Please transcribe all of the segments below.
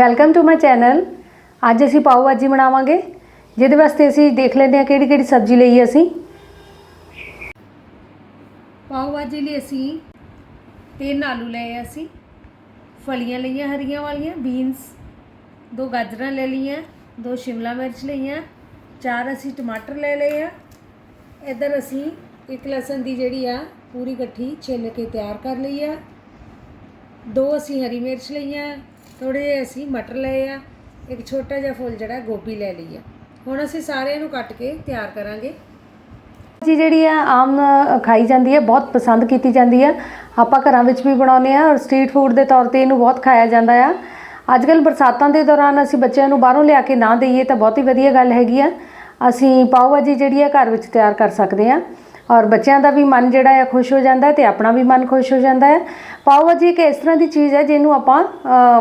Welcome to my channel ਅੱਜ ਅਸੀਂ ਪਾਓ ਭਾਜੀ ਬਣਾਵਾਂਗੇ, ਜਿਹਦੇ ਵਾਸਤੇ ਅਸੀਂ ਦੇਖ ਲੈਂਦੇ ਹਾਂ ਕਿਹੜੀ ਕਿਹੜੀ ਸਬਜ਼ੀ ਲਈ ਹੈ ਅਸੀਂ। ਪਾਓ ਭਾਜੀ ਲਈ ਅਸੀਂ ਤਿੰਨ ਆਲੂ ਲਏ ਅਸੀਂ। ਫਲੀਆਂ ਲਈਆਂ ਹਰੀਆਂ ਵਾਲੀਆਂ ਬੀਨਸ ਦੋ ਗਾਜਰਾਂ ਲੈ ਲਈਆਂ, ਦੋ ਸ਼ਿਮਲਾ ਮਿਰਚ ਲਈਆਂ, ਚਾਰ ਅਸੀਂ ਟਮਾਟਰ ਲੈ ਲਏ ਆ। ਇੱਧਰ ਅਸੀਂ ਇੱਕ ਲਸਣ ਦੀ ਜਿਹੜੀ ਆ, ਪੂਰੀ ਇਕੱਠੀ ਛਿੱਲ ਕੇ ਤਿਆਰ ਕਰ ਲਈ ਆ। ਦੋ ਅਸੀਂ ਹਰੀ ਮਿਰਚ ਲਈਆਂ ਥੋੜੇ ਜਿਹੇ ਅਸੀਂ ਮਟਰ ਲਏ ਆ, ਇੱਕ ਛੋਟਾ ਜਿਹਾ ਫੁੱਲ ਜਿਹੜਾ ਗੋਭੀ ਲੈ ਲਈ ਆ। ਹੁਣ ਅਸੀਂ ਸਾਰਿਆਂ ਨੂੰ ਕੱਟ ਕੇ ਤਿਆਰ ਕਰਾਂਗੇ। ਜੀ ਜਿਹੜੀ ਆ, ਆਮ ਖਾਈ ਜਾਂਦੀ ਹੈ ਬਹੁਤ ਪਸੰਦ ਕੀਤੀ ਜਾਂਦੀ ਆ। ਆਪਾਂ ਘਰਾਂ ਵਿੱਚ ਵੀ ਬਣਾਉਂਦੇ ਆ ਔਰ ਸਟਰੀਟ ਫੂਡ ਦੇ ਤੌਰ ਤੇ ਇਹਨੂੰ ਬਹੁਤ ਖਾਇਆ ਜਾਂਦਾ ਆ। ਅੱਜ ਕੱਲ ਬਰਸਾਤਾਂ ਦੇ ਦੌਰਾਨ ਅਸੀਂ ਬੱਚਿਆਂ ਨੂੰ ਬਾਹਰੋਂ ਲਿਆ ਕੇ ਨਾ ਦਈਏ ਤਾਂ ਬਹੁਤ ਹੀ ਵਧੀਆ ਗੱਲ ਹੈਗੀ ਆ। ਅਸੀਂ ਪਾਓ ਭਾਜੀ ਜਿਹੜੀ ਆ, ਘਰ ਵਿੱਚ ਤਿਆਰ ਕਰ ਸਕਦੇ ਆ। ਔਰ ਬੱਚਿਆਂ ਦਾ ਵੀ ਮਨ ਜਿਹੜਾ ਆ ਖੁਸ਼ ਹੋ ਜਾਂਦਾ ਹੈ ਤੇ ਆਪਣਾ ਵੀ ਮਨ ਖੁਸ਼ ਹੋ ਜਾਂਦਾ ਹੈ। ਪਾਓ ਭਾਜੀ, ਇੱਕ ਇਸ ਤਰ੍ਹਾਂ ਦੀ ਚੀਜ਼ ਹੈ ਜਿਹਨੂੰ ਆਪਾਂ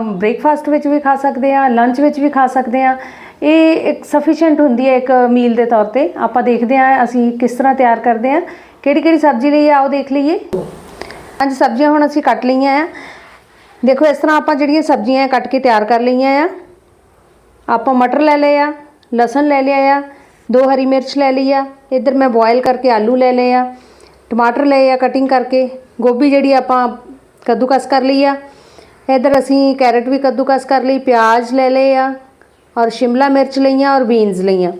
ਬ੍ਰੇਕਫਾਸਟ ਵਿੱਚ ਵੀ ਖਾ ਸਕਦੇ ਆ ਲੰਚ ਵਿੱਚ ਵੀ ਖਾ ਸਕਦੇ ਆ ਇਹ ਇੱਕ ਸਫੀਸ਼ੀਐਂਟ ਹੁੰਦੀ ਹੈ ਇੱਕ ਮੀਲ ਦੇ ਤੌਰ ਤੇ। ਆਪਾਂ ਦੇਖਦੇ ਆ ਅਸੀਂ ਕਿਸ ਤਰ੍ਹਾਂ ਤਿਆਰ ਕਰਦੇ ਆ ਕਿਹੜੀ ਕਿਹੜੀ ਸਬਜ਼ੀ ਲਈ ਆ ਆਓ ਦੇਖ ਲਈਏ। ਅੱਜ ਸਬਜ਼ੀਆਂ ਹੁਣ ਅਸੀਂ ਕੱਟ ਲਈਆਂ ਆ। ਦੇਖੋ, ਇਸ ਤਰ੍ਹਾਂ ਆਪਾਂ ਜਿਹੜੀਆਂ ਸਬਜ਼ੀਆਂ ਕੱਟ ਕੇ ਤਿਆਰ ਕਰ ਲਈਆਂ ਆ। ਆਪਾਂ ਮਟਰ ਲੈ ਲਏ ਆ, ਲਸਣ ਲੈ ਲਿਆ ਆ ਦੋ ਹਰੀ ਮਿਰਚ ਲੈ ਲਈ ਆ, ਇੱਧਰ ਮੈਂ ਬੋਇਲ ਕਰਕੇ ਆਲੂ ਲੈ ਲਏ ਆ, ਟਮਾਟਰ ਲਏ ਆ ਕਟਿੰਗ ਕਰਕੇ, ਗੋਭੀ ਜਿਹੜੀ ਆਪਾਂ ਕੱਦੂਕਸ ਕਰ ਲਈ ਆ, ਇੱਧਰ ਅਸੀਂ ਕੈਰਟ ਵੀ ਕੱਦੂਕਸ ਕਰ ਲਈ, ਪਿਆਜ਼ ਲੈ ਲਏ ਆ, ਔਰ ਸ਼ਿਮਲਾ ਮਿਰਚ ਲਈਆਂ ਔਰ ਬੀਨਸ ਲਈਆਂ।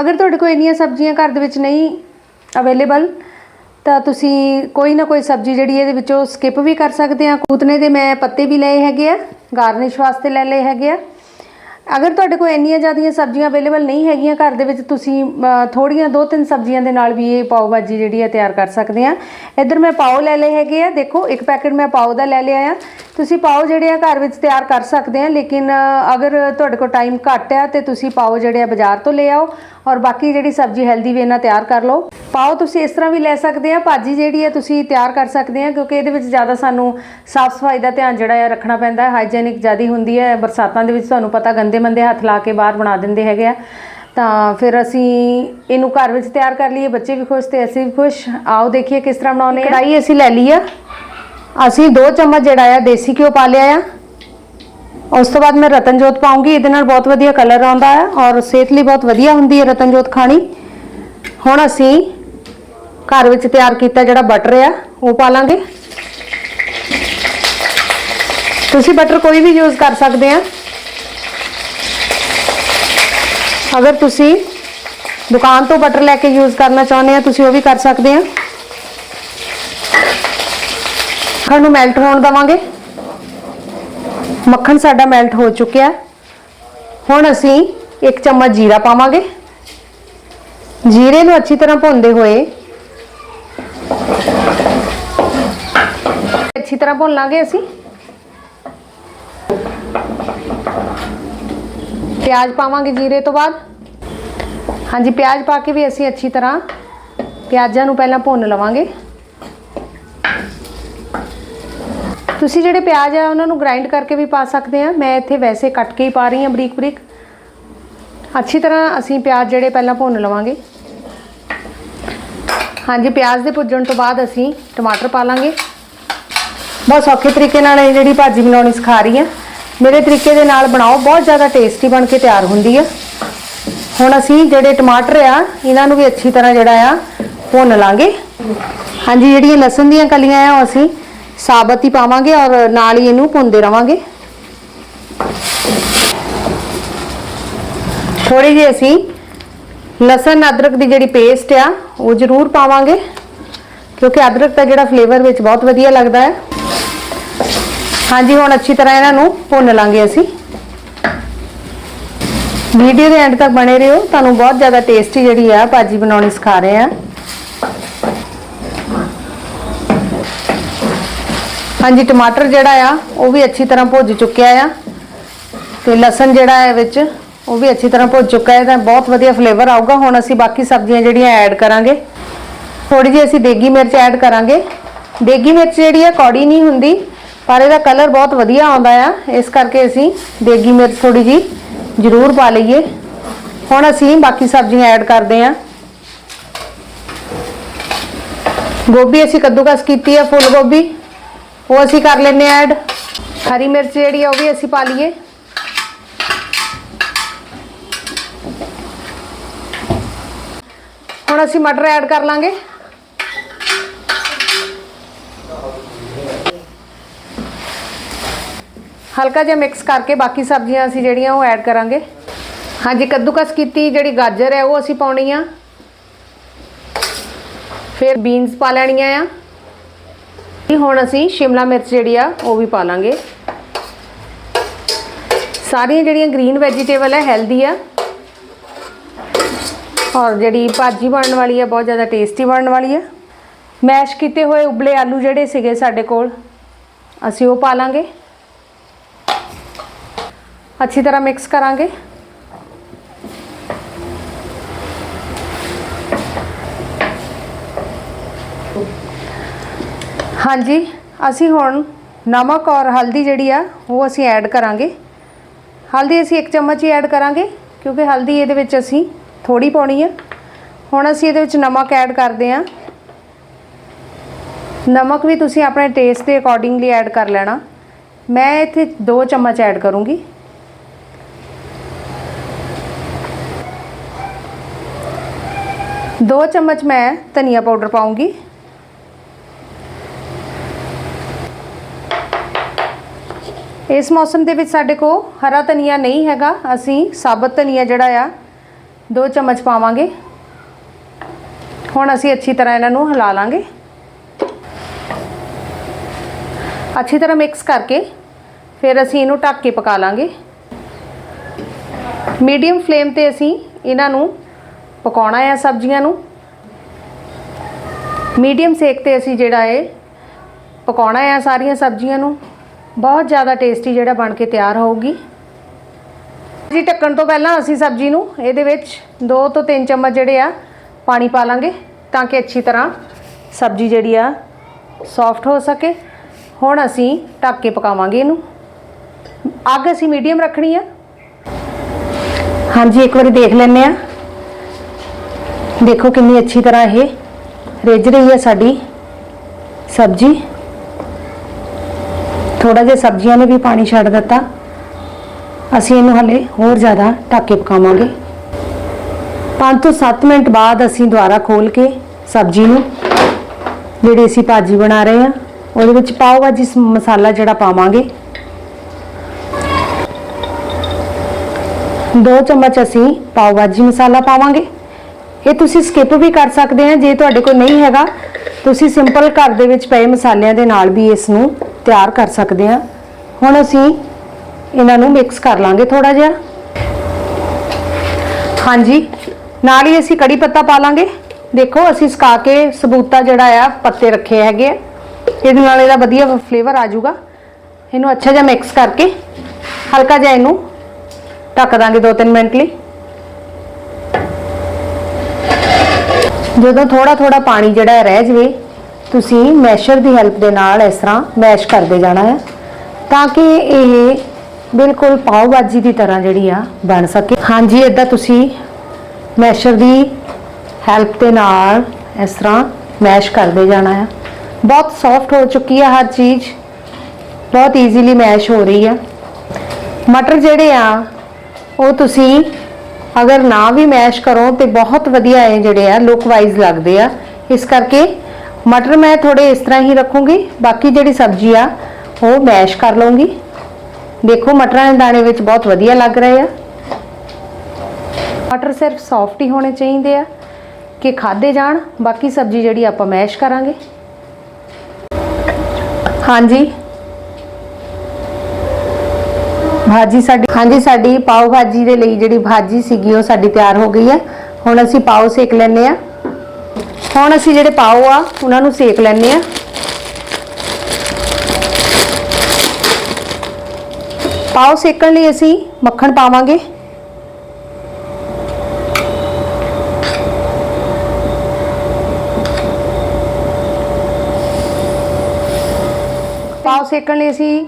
ਅਗਰ ਤੁਹਾਡੇ ਕੋਲ ਇੰਨੀਆਂ ਸਬਜ਼ੀਆਂ ਘਰ ਦੇ ਵਿੱਚ ਨਹੀਂ ਅਵੇਲੇਬਲ ਤਾਂ ਤੁਸੀਂ ਕੋਈ ਨਾ ਕੋਈ ਸਬਜ਼ੀ ਜਿਹੜੀ ਇਹਦੇ ਵਿੱਚੋਂ ਸਕਿਪ ਵੀ ਕਰ ਸਕਦੇ ਆ। ਕੂਤਨੇ ਦੇ ਮੈਂ ਪੱਤੇ ਵੀ ਲਏ ਹੈਗੇ ਆ ਗਾਰਨਿਸ਼ ਵਾਸਤੇ ਲੈ ਲਏ ਹੈਗੇ ਆ। ਅਗਰ ਤੁਹਾਡੇ ਕੋਲ ਇੰਨੀਆਂ ਜ਼ਿਆਦੀਆਂ ਸਬਜ਼ੀਆਂ ਅਵੇਲੇਬਲ ਨਹੀਂ ਹੈਗੀਆਂ ਘਰ ਦੇ ਵਿੱਚ ਤੁਸੀਂ ਅ, ਥੋੜੀਆਂ ਦੋ ਤਿੰਨ ਸਬਜ਼ੀਆਂ ਦੇ ਨਾਲ ਵੀ ਇਹ ਪਾਓ ਭਾਜੀ ਜਿਹੜੀ ਹੈ ਤਿਆਰ ਕਰ ਸਕਦੇ ਆ। ਇੱਧਰ ਮੈਂ ਪਾਓ ਲੈ ਲਏ ਹੈਗੇ ਆ। ਦੇਖੋ ਇੱਕ ਪੈਕੇਟ ਮੈਂ ਪਾਓ ਦਾ ਲੈ ਲਿਆ ਆ। ਤੁਸੀਂ ਪਾਓ ਜਿਹੜੇ ਆ ਘਰ ਵਿੱਚ ਤਿਆਰ ਕਰ ਸਕਦੇ ਆ ਲੇਕਿਨ ਅਗਰ ਤੁਹਾਡੇ ਕੋਲ ਟਾਈਮ ਘੱਟ ਆ ਤੇ ਤੁਸੀਂ ਪਾਓ ਜਿਹੜੇ ਆ ਬਾਜ਼ਾਰ ਤੋਂ ਲੈ ਆਓ। ਔਰ ਬਾਕੀ ਜਿਹੜੀ ਸਬਜ਼ੀ ਹੈਲਦੀ ਵੇ ਨਾਲ ਤਿਆਰ ਕਰ ਲਓ। ਪਾਓ, ਤੁਸੀਂ ਇਸ ਤਰ੍ਹਾਂ ਵੀ ਲੈ ਸਕਦੇ ਆ। ਭਾਜੀ ਜਿਹੜੀ ਹੈ, ਤੁਸੀਂ ਤਿਆਰ ਕਰ ਸਕਦੇ ਆ, ਕਿਉਂਕਿ ਇਹਦੇ ਵਿੱਚ ਜ਼ਿਆਦਾ ਸਾਨੂੰ ਸਾਫ਼ ਸਫ਼ਾਈ ਦਾ ਧਿਆਨ ਜਿਹੜਾ ਹੈ ਰੱਖਣਾ ਪੈਂਦਾ ਹੈ। ਹਾਈਜੀਨਿਕ ਜ਼ਿਆਦੀ ਹੁੰਦੀ ਹੈ। ਬਰਸਾਤਾਂ ਦੇ ਵਿੱਚ ਤੁਹਾਨੂੰ ਪਤਾ ਗੰਦੇ ਮੰਦੇ ਹੱਥ ਲਾ ਕੇ ਬਾਹਰ ਬਣਾ ਦਿੰਦੇ ਹੈਗੇ ਆ। ਤਾਂ ਫਿਰ ਅਸੀਂ ਇਹਨੂੰ ਘਰ ਵਿੱਚ ਤਿਆਰ ਕਰ ਲਈਏ। ਬੱਚੇ ਵੀ ਖੁਸ਼ ਤੇ ਅਸੀਂ ਵੀ ਖੁਸ਼। ਆਓ ਦੇਖੀਏ ਕਿਸ ਤਰ੍ਹਾਂ ਬਣਾਉਂਦੇ ਆ। ਕੜਾਈ ਅਸੀਂ ਲੈ ਲਈ ਆ। ਅਸੀਂ 2 ਚਮਚ ਜਿਹੜਾ ਆ ਦੇਸੀ ਘਿਓ ਪਾ ਲਿਆ ਆ। ਉਸ ਤੋਂ ਬਾਅਦ ਮੈਂ ਰਤਨਜੋਤ ਪਾਉਂਗੀ। ਇਹਦੇ ਨਾਲ ਬਹੁਤ ਵਧੀਆ ਕਲਰ ਆਉਂਦਾ ਹੈ ਔਰ ਸਿਹਤ ਲਈ ਬਹੁਤ ਵਧੀਆ ਹੁੰਦੀ ਹੈ ਰਤਨਜੋਤ ਖਾਣੀ। ਹੁਣ ਅਸੀਂ ਘਰ ਵਿੱਚ ਤਿਆਰ ਕੀਤਾ ਜਿਹੜਾ ਬਟਰ ਆ, ਉਹ ਪਾ ਲਾਂਗੇ। ਤੁਸੀਂ ਬਟਰ ਕੋਈ ਵੀ ਯੂਜ਼ ਕਰ ਸਕਦੇ ਆ। ਅਗਰ ਤੁਸੀਂ ਦੁਕਾਨ ਤੋਂ ਬਟਰ ਲੈ ਕੇ ਯੂਜ਼ ਕਰਨਾ ਚਾਹੁੰਦੇ ਆ, ਤੁਸੀਂ ਉਹ ਵੀ ਕਰ ਸਕਦੇ ਆ। ਮੱਖਣ ਨੂੰ ਮੈਲਟ ਹੋਣ ਦਵਾਂਗੇ। ਮੱਖਣ ਸਾਡਾ ਮੈਲਟ ਹੋ ਚੁੱਕਿਆ। ਹੁਣ ਅਸੀਂ ਇੱਕ ਚਮਚ ਜੀਰਾ ਪਾਵਾਂਗੇ। ਜੀਰੇ ਨੂੰ ਅੱਛੀ ਤਰ੍ਹਾਂ ਭੁੰਨਦੇ ਹੋਏ ਅੱਛੀ ਤਰ੍ਹਾਂ ਭੁੰਨ ਲਾਂਗੇ ਅਸੀਂ। ਪਿਆਜ਼ ਪਾਵਾਂਗੇ ਜੀਰੇ ਤੋਂ ਬਾਅਦ। ਹਾਂਜੀ, ਪਿਆਜ਼ ਪਾ ਕੇ ਵੀ ਅਸੀਂ ਅੱਛੀ ਤਰ੍ਹਾਂ ਪਿਆਜ਼ਾਂ ਨੂੰ ਪਹਿਲਾਂ ਭੁੰਨ ਲਵਾਂਗੇ। ਤੁਸੀਂ ਜਿਹੜੇ ਪਿਆਜ਼ ਆ, ਉਹਨਾਂ ਨੂੰ ਗ੍ਰਾਈਂਡ ਕਰਕੇ ਵੀ ਪਾ ਸਕਦੇ ਆ। ਮੈਂ ਇੱਥੇ ਵੈਸੇ ਕੱਟ ਕੇ ਹੀ ਪਾ ਰਹੀ ਹਾਂ ਬਰੀਕ ਬਰੀਕ। ਅੱਛੀ ਤਰ੍ਹਾਂ ਅਸੀਂ ਪਿਆਜ਼ ਜਿਹੜੇ ਪਹਿਲਾਂ ਭੁੰਨ ਲਵਾਂਗੇ। ਹਾਂਜੀ, ਪਿਆਜ਼ ਦੇ ਭੁੱਜਣ ਤੋਂ ਬਾਅਦ ਅਸੀਂ ਟਮਾਟਰ ਪਾ ਲਾਂਗੇ। ਬਹੁਤ ਸੌਖੇ ਤਰੀਕੇ ਨਾਲ ਇਹ ਜਿਹੜੀ ਭਾਜੀ ਬਣਾਉਣੀ ਸਿਖਾ ਰਹੀ ਹਾਂ ਮੇਰੇ ਤਰੀਕੇ ਦੇ ਨਾਲ ਬਣਾਓ, ਬਹੁਤ ਜ਼ਿਆਦਾ ਟੇਸਟੀ ਬਣ ਕੇ ਤਿਆਰ ਹੁੰਦੀ ਆ। ਹੁਣ ਅਸੀਂ ਜਿਹੜੇ ਟਮਾਟਰ ਆ, ਇਹਨਾਂ ਨੂੰ ਵੀ ਅੱਛੀ ਤਰ੍ਹਾਂ ਜਿਹੜਾ ਆ, ਭੁੰਨ ਲਾਂਗੇ। ਹਾਂਜੀ, ਜਿਹੜੀਆਂ ਲਸਣ ਦੀਆਂ ਕਲੀਆਂ ਆ, ਉਹ ਅਸੀਂ ਸਾਬਤ ਹੀ ਪਾਵਾਂਗੇ ਔਰ ਨਾਲ ਹੀ ਇਹਨੂੰ ਭੁੰਦੇ ਰਵਾਂਗੇ। ਥੋੜੀ ਜਿਹੀ ਅਸੀਂ ਲਸਣ, ਅਦਰਕ ਦੀ ਜਿਹੜੀ ਪੇਸਟ ਆ, ਉਹ ਜ਼ਰੂਰ ਪਾਵਾਂਗੇ, ਕਿਉਂਕਿ ਅਦਰਕ ਦਾ ਜਿਹੜਾ ਫਲੇਵਰ ਵਿੱਚ ਬਹੁਤ ਵਧੀਆ ਲੱਗਦਾ ਹੈ। ਹਾਂਜੀ, ਹੁਣ ਅੱਛੀ ਤਰ੍ਹਾਂ ਇਹਨਾਂ ਨੂੰ ਭੁੰਨ ਲਾਂਗੇ ਅਸੀਂ। ਵੀਡੀਓ ਦੇ ਐਂਡ ਤੱਕ ਬਣੇ ਰਹੋ, ਤੁਹਾਨੂੰ ਬਹੁਤ ਜ਼ਿਆਦਾ ਟੇਸਟੀ ਜਿਹੜੀ ਆ ਭਾਜੀ ਬਣਾਉਣੀ ਸਿਖਾ ਰਹੇ ਆ। ਹਾਂਜੀ, ਟਮਾਟਰ ਜਿਹੜਾ ਆ, ਉਹ ਵੀ ਅੱਛੀ ਤਰ੍ਹਾਂ ਭੁੱਜ ਚੁੱਕਿਆ ਆ। ਤੇ ਲਸਣ ਜਿਹੜਾ ਹੈ ਵਿੱਚ, ਉਹ ਵੀ ਅੱਛੀ ਤਰ੍ਹਾਂ ਭੁੱਜ ਚੁੱਕਾ ਹੈ ਤਾਂ ਬਹੁਤ ਵਧੀਆ ਫਲੇਵਰ ਆਊਗਾ। ਹੁਣ ਅਸੀਂ ਬਾਕੀ ਸਬਜ਼ੀਆਂ ਜਿਹੜੀਆਂ ਐਡ ਕਰਾਂਗੇ। ਥੋੜੀ ਜਿਹੀ ਅਸੀਂ ਦੇਗੀ ਮਿਰਚ ਐਡ ਕਰਾਂਗੇ। ਦੇਗੀ ਮਿਰਚ ਜਿਹੜੀ ਆ, ਕੌੜੀ ਨਹੀਂ ਹੁੰਦੀ, ਪਰ ਇਹਦਾ ਕਲਰ ਬਹੁਤ ਵਧੀਆ ਆਉਂਦਾ ਆ। ਇਸ ਕਰਕੇ ਅਸੀਂ ਦੇਗੀ ਮਿਰਚ ਥੋੜੀ ਜੀ ਜ਼ਰੂਰ ਪਾ ਲਈਏ। ਹੁਣ ਅਸੀਂ ਬਾਕੀ ਸਬਜ਼ੀਆਂ ਐਡ ਕਰਦੇ ਹਾਂ ਗੋਭੀ ਅਸੀਂ ਕੱਦੂਕਸ ਕੀਤੀ ਆ ਫੁੱਲ ਗੋਭੀ वो असी कर लें ऐड। हरी मिर्च जी भी असी पा लीए। हम असी मटर ऐड कर लेंगे। हल्का जहा मिक्स करके बाकी सब्ज़ियाँ असी जो ऐड करा हाँ जी, कद्दूकस की जी गाजर है, वो असी पानी आ। फिर बीनस पा लैनिया आ। ਤੇ ਹੁਣ ਅਸੀਂ ਸ਼ਿਮਲਾ ਮਿਰਚ ਜਿਹੜੀ ਆ, ਉਹ ਵੀ ਪਾ ਲਾਂਗੇ। ਸਾਰੀਆਂ ਜਿਹੜੀਆਂ ਗ੍ਰੀਨ ਵੈਜੀਟੇਬਲ ਹੈ ਹੈਲਦੀ ਆ। ਔਰ ਜਿਹੜੀ ਭਾਜੀ ਬਣਨ ਵਾਲੀ ਆ, ਬਹੁਤ ਜ਼ਿਆਦਾ ਟੇਸਟੀ ਬਣਨ ਵਾਲੀ ਆ। ਮੈਸ਼ ਕੀਤੇ ਹੋਏ ਉਬਲੇ ਆਲੂ ਜਿਹੜੇ ਸੀਗੇ ਸਾਡੇ ਕੋਲ, ਅਸੀਂ ਉਹ ਪਾ ਲਾਂਗੇ। ਅੱਛੀ ਤਰ੍ਹਾਂ ਮਿਕਸ ਕਰਾਂਗੇ। ਹਾਂਜੀ, ਅਸੀਂ ਹੁਣ ਨਮਕ ਔਰ ਹਲਦੀ ਜਿਹੜੀ ਆ, ਉਹ ਅਸੀਂ ਐਡ ਕਰਾਂਗੇ। ਹਲਦੀ ਅਸੀਂ ਇੱਕ ਚਮਚ ਹੀ ਐਡ ਕਰਾਂਗੇ, ਕਿਉਂਕਿ ਹਲਦੀ ਇਹਦੇ ਵਿੱਚ ਅਸੀਂ ਥੋੜੀ ਪਾਉਣੀ ਆ। ਹੁਣ ਅਸੀਂ ਇਹਦੇ ਵਿੱਚ ਨਮਕ ਐਡ ਕਰਦੇ ਹਾਂ। ਨਮਕ ਵੀ ਤੁਸੀਂ ਆਪਣੇ ਟੇਸਟ ਦੇ ਅਕੋਰਡਿੰਗਲੀ ਐਡ ਕਰ ਲੈਣਾ। ਮੈਂ ਇੱਥੇ 2 ਚਮਚ ਐਡ ਕਰੂੰਗੀ। ਦੋ ਚਮਚ ਮੈਂ ਧਨੀਆ ਪਾਊਡਰ ਪਾਉਂਗੀ ਇਸ ਮੌਸਮ ਦੇ ਵਿੱਚ ਸਾਡੇ ਕੋਲ ਹਰਾ ਧਨੀਆ ਨਹੀਂ ਹੈਗਾ। ਅਸੀਂ ਸਾਬਤ ਧਨੀਆ ਜਿਹੜਾ ਆ, ਦੋ ਚਮਚ ਪਾਵਾਂਗੇ। ਹੁਣ ਅਸੀਂ ਅੱਛੀ ਤਰ੍ਹਾਂ ਇਹਨਾਂ ਨੂੰ ਹਿਲਾ ਲਾਂਗੇ। ਅੱਛੀ ਤਰ੍ਹਾਂ ਮਿਕਸ ਕਰਕੇ ਫਿਰ ਅਸੀਂ ਇਹਨੂੰ ਢੱਕ ਕੇ ਪਕਾ ਲਾਂਗੇ। ਮੀਡੀਅਮ ਫਲੇਮ ਤੇ ਅਸੀਂ ਇਹਨਾਂ ਨੂੰ ਪਕਾਉਣਾ ਹੈ ਸਬਜ਼ੀਆਂ ਨੂੰ। ਮੀਡੀਅਮ ਸੇਕ ਤੇ ਅਸੀਂ ਜਿਹੜਾ ਹੈ ਪਕਾਉਣਾ ਹੈ ਸਾਰੀਆਂ ਸਬਜ਼ੀਆਂ ਨੂੰ। ਬਹੁਤ ਜ਼ਿਆਦਾ ਟੇਸਟੀ ਜਿਹੜਾ ਬਣ ਕੇ ਤਿਆਰ ਹੋਊਗੀ। ਜੀ ਢੱਕਣ ਤੋਂ ਪਹਿਲਾਂ ਅਸੀਂ ਸਬਜ਼ੀ ਨੂੰ ਇਹਦੇ ਵਿੱਚ 2 ਤੋਂ 3 ਚਮਚ ਜਿਹੜੇ ਆ ਪਾਣੀ ਪਾ ਲਾਂਗੇ ਤਾਂ ਕਿ ਅੱਛੀ ਤਰ੍ਹਾਂ ਸਬਜ਼ੀ ਜਿਹੜੀ ਆ ਸੌਫਟ ਹੋ ਸਕੇ। ਹੁਣ ਅਸੀਂ ਢੱਕ ਕੇ ਪਕਾਵਾਂਗੇ ਇਹਨੂੰ। ਅੱਗ ਅਸੀਂ ਮੀਡੀਅਮ ਰੱਖਣੀ ਆ। ਹਾਂਜੀ, ਇੱਕ ਵਾਰੀ ਦੇਖ ਲੈਂਦੇ ਆ। ਦੇਖੋ ਕਿੰਨੀ ਅੱਛੀ ਤਰ੍ਹਾਂ ਇਹ ਰਿੱਝ ਰਹੀ ਹੈ ਸਾਡੀ ਸਬਜ਼ੀ। ਥੋੜਾ ਜਿਹਾ ਸਬਜ਼ੀਆਂ ਨੇ ਵੀ ਪਾਣੀ ਛੱਡ ਦਿੱਤਾ। ਅਸੀਂ ਇਹਨੂੰ ਹਲੇ ਹੋਰ ਜ਼ਿਆਦਾ ਢੱਕ ਕੇ ਪਕਾਵਾਂਗੇ। 5 ਤੋਂ 7 ਮਿੰਟ ਬਾਅਦ ਅਸੀਂ ਦੁਬਾਰਾ ਖੋਲ ਕੇ ਸਬਜ਼ੀ ਨੂੰ ਜਿਹੜੀ ਅਸੀਂ ਭਾਜੀ ਬਣਾ ਰਹੇ ਹਾਂ, ਉਹਦੇ ਵਿੱਚ ਪਾਓ ਭਾਜੀ ਮਸਾਲਾ ਜਿਹੜਾ ਪਾਵਾਂਗੇ। 2 ਚਮਚ ਅਸੀਂ ਪਾਓ ਭਾਜੀ ਮਸਾਲਾ ਪਾਵਾਂਗੇ। ਇਹ ਤੁਸੀਂ ਸਕਿਪ ਵੀ ਕਰ ਸਕਦੇ ਆ ਜੇ ਤੁਹਾਡੇ ਕੋਲ ਨਹੀਂ ਹੈਗਾ, ਤੁਸੀਂ ਸਿੰਪਲ ਘਰ ਦੇ ਵਿੱਚ ਪਏ ਮਸਾਲਿਆਂ ਦੇ ਨਾਲ ਵੀ ਇਸ ਨੂੰ ਤਿਆਰ ਕਰ ਸਕਦੇ ਹਾਂ। ਹੁਣ ਅਸੀਂ ਇਹਨਾਂ ਨੂੰ ਮਿਕਸ ਕਰ ਲਾਂਗੇ ਥੋੜਾ ਜਿਹਾ। ਹਾਂਜੀ, ਨਾਲ ਹੀ ਅਸੀਂ ਕੜੀ ਪੱਤਾ ਪਾ ਲਾਂਗੇ। ਦੇਖੋ, ਅਸੀਂ ਸੁਕਾ ਕੇ ਸਬੂਤਾ ਜਿਹੜਾ ਆ, ਪੱਤੇ ਰੱਖੇ ਹੈਗੇ ਆ। ਇਹਦੇ ਨਾਲ ਇਹਦਾ ਵਧੀਆ ਫਲੇਵਰ ਆ ਜਾਊਗਾ। ਇਹਨੂੰ ਅੱਛਾ ਜਿਹਾ ਮਿਕਸ ਕਰਕੇ ਹਲਕਾ ਜਿਹਾ ਇਹਨੂੰ ਢੱਕ ਦਾਂਗੇ 2-3 ਮਿੰਟ ਲਈ। ਜਦੋਂ ਥੋੜਾ ਥੋੜਾ ਪਾਣੀ ਜਿਹੜਾ ਰਹਿ ਜਵੇ ਤੁਸੀਂ ਮੈਸ਼ਰ ਦੀ ਹੈਲਪ ਦੇ ਨਾਲ ਇਸ ਤਰ੍ਹਾਂ ਮੈਸ਼ ਕਰਦੇ ਜਾਣਾ ਹੈ, ਤਾਂ ਕਿ ਇਹ ਬਿਲਕੁਲ ਪਾਓ ਭਾਜੀ ਦੀ ਤਰ੍ਹਾਂ ਜਿਹੜੀ ਆ ਬਣ ਸਕੇ। ਹਾਂਜੀ ਇਦਾਂ ਤੁਸੀਂ ਮੈਸ਼ਰ ਦੀ ਹੈਲਪ ਦੇ ਨਾਲ ਇਸ ਤਰ੍ਹਾਂ ਮੈਸ਼ ਕਰਦੇ ਜਾਣਾ ਹੈ। ਬਹੁਤ ਸੌਫਟ ਹੋ ਚੁੱਕੀ ਹੈ ਹਰ ਚੀਜ਼। ਬਹੁਤ ਈਜ਼ੀਲੀ ਮੈਸ਼ ਹੋ ਰਹੀ ਆ। ਮਟਰ ਜਿਹੜੇ ਆ, ਉਹ ਤੁਸੀਂ ਅਗਰ ਨਾ ਵੀ ਮੈਸ਼ ਕਰੋ ਤੇ ਬਹੁਤ ਵਧੀਆ ਇਹ ਜਿਹੜੇ ਆ ਲੁੱਕ ਵਾਈਜ਼ ਲੱਗਦੇ ਆ। ਇਸ ਕਰਕੇ ਮਟਰ ਮੈਂ ਥੋੜੇ ਇਸ ਤਰ੍ਹਾਂ ਹੀ ਰੱਖੂੰਗੀ, ਬਾਕੀ ਜਿਹੜੀ ਸਬਜ਼ੀ ਆ, ਉਹ ਮੈਸ਼ ਕਰ ਲਵਾਂਗੀ ਦੇਖੋ ਮਟਰਾਂ ਦੇ ਦਾਣੇ ਵਿੱਚ ਬਹੁਤ ਵਧੀਆ ਲੱਗ ਰਹੇ ਆ। ਮਟਰ ਸਿਰਫ ਸੌਫਟ ਹੀ ਹੋਣੇ ਚਾਹੀਦੇ ਆ, ਕਿ ਖਾਦੇ ਜਾਣ, ਬਾਕੀ ਸਬਜ਼ੀ ਜਿਹੜੀ ਆਪਾਂ ਮੈਸ਼ ਕਰਾਂਗੇ। ਹਾਂਜੀ। ਭਾਜੀ ਸਾਡੀ, ਹਾਂਜੀ, ਸਾਡੀ ਪਾਓ ਭਾਜੀ ਦੇ ਲਈ ਜਿਹੜੀ ਭਾਜੀ ਸੀਗੀ, ਉਹ ਸਾਡੀ ਤਿਆਰ ਹੋ ਗਈ ਹੈ ਹੁਣ ਅਸੀਂ ਪਾਓ ਸੇਕ ਲੈਣੇ ਆ। ਹੁਣ ਅਸੀਂ ਜਿਹੜੇ ਪਾਓ ਆ, ਉਹਨਾਂ ਨੂੰ ਸੇਕ ਲੈਣੇ ਆ ਪਾਓ ਸੇਕਣ ਲਈ ਅਸੀਂ ਮੱਖਣ ਪਾਵਾਂਗੇ। ਪਾਓ ਸੇਕਣ ਲਈ ਅਸੀਂ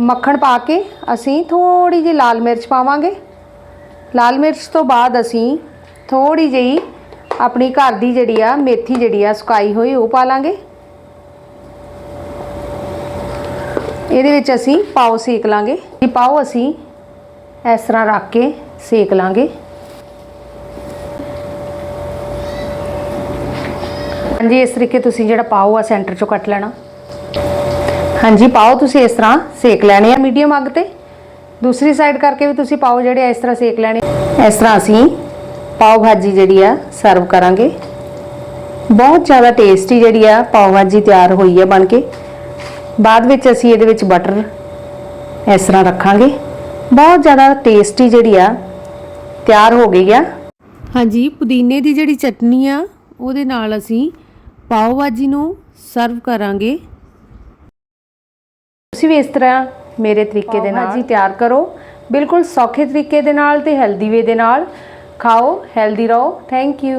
ਮੱਖਣ ਪਾ ਕੇ ਅਸੀਂ ਥੋੜੀ ਜਿਹੀ ਲਾਲ ਮਿਰਚ ਪਾਵਾਂਗੇ। ਲਾਲ ਮਿਰਚ ਤੋਂ ਬਾਅਦ ਅਸੀਂ ਥੋੜੀ ਜਿਹੀ ਆਪਣੀ ਘਰ ਦੀ ਜਿਹੜੀ ਆ, ਮੇਥੀ ਜਿਹੜੀ ਆ, ਸੁਕਾਈ ਹੋਈ, ਉਹ ਪਾ ਲਾਂਗੇ। ਇਹਦੇ ਵਿੱਚ ਅਸੀਂ ਪਾਓ ਸੇਕ ਲਾਂਗੇ। ਇਹ ਪਾਓ ਅਸੀਂ ਇਸ ਤਰ੍ਹਾਂ ਰੱਖ ਕੇ ਸੇਕ ਲਾਂਗੇ। ਹਾਂਜੀ, ਇਸ ਤਰੀਕੇ ਤੁਸੀਂ ਜਿਹੜਾ ਪਾਓ ਆ, ਸੈਂਟਰ ਚੋਂ ਕੱਟ ਲੈਣਾ। ਹਾਂਜੀ, ਪਾਓ ਤੁਸੀਂ ਇਸ ਤਰ੍ਹਾਂ ਸੇਕ ਲੈਣੇ ਆ ਮੀਡੀਅਮ ਅੱਗ ਤੇ। ਦੂਸਰੀ ਸਾਈਡ ਕਰਕੇ ਵੀ ਤੁਸੀਂ ਪਾਓ ਜਿਹੜੇ ਆ, ਇਸ ਤਰ੍ਹਾਂ ਸੇਕ ਲੈਣੇ ਇਸ ਤਰ੍ਹਾਂ ਅਸੀਂ ਪਾਓ ਭਾਜੀ ਜਿਹੜੀ ਆ ਸਰਵ ਕਰਾਂਗੇ। ਬਹੁਤ ਜ਼ਿਆਦਾ ਟੇਸਟੀ ਜਿਹੜੀ ਆ ਪਾਓ ਭਾਜੀ ਤਿਆਰ ਹੋਈ ਹੈ ਬਣ ਕੇ। ਬਾਅਦ ਵਿੱਚ ਅਸੀਂ ਇਹਦੇ ਵਿੱਚ ਬਟਰ ਇਸ ਤਰ੍ਹਾਂ ਰੱਖਾਂਗੇ। ਬਹੁਤ ਜ਼ਿਆਦਾ ਟੇਸਟੀ ਜਿਹੜੀ ਆ ਤਿਆਰ ਹੋ ਗਈ ਆ। ਹਾਂਜੀ ਪੁਦੀਨੇ ਦੀ ਜਿਹੜੀ ਚਟਨੀ ਆ ਉਹਦੇ ਨਾਲ ਅਸੀਂ ਪਾਓ ਭਾਜੀ ਨੂੰ ਸਰਵ ਕਰਾਂਗੇ। ਤੁਸੀਂ ਵੀ ਇਸ ਤਰ੍ਹਾਂ ਮੇਰੇ ਤਰੀਕੇ ਦੇ ਨਾਲ ਜੀ ਤਿਆਰ ਕਰੋ। ਬਿਲਕੁਲ ਸੌਖੇ ਤਰੀਕੇ ਦੇ ਨਾਲ ਤੇ ਹੈਲਦੀ ਵੇ ਦੇ ਨਾਲ। ਖਾਓ ਹੈਲਦੀ ਰਹੋ ਥੈਂਕ ਯੂ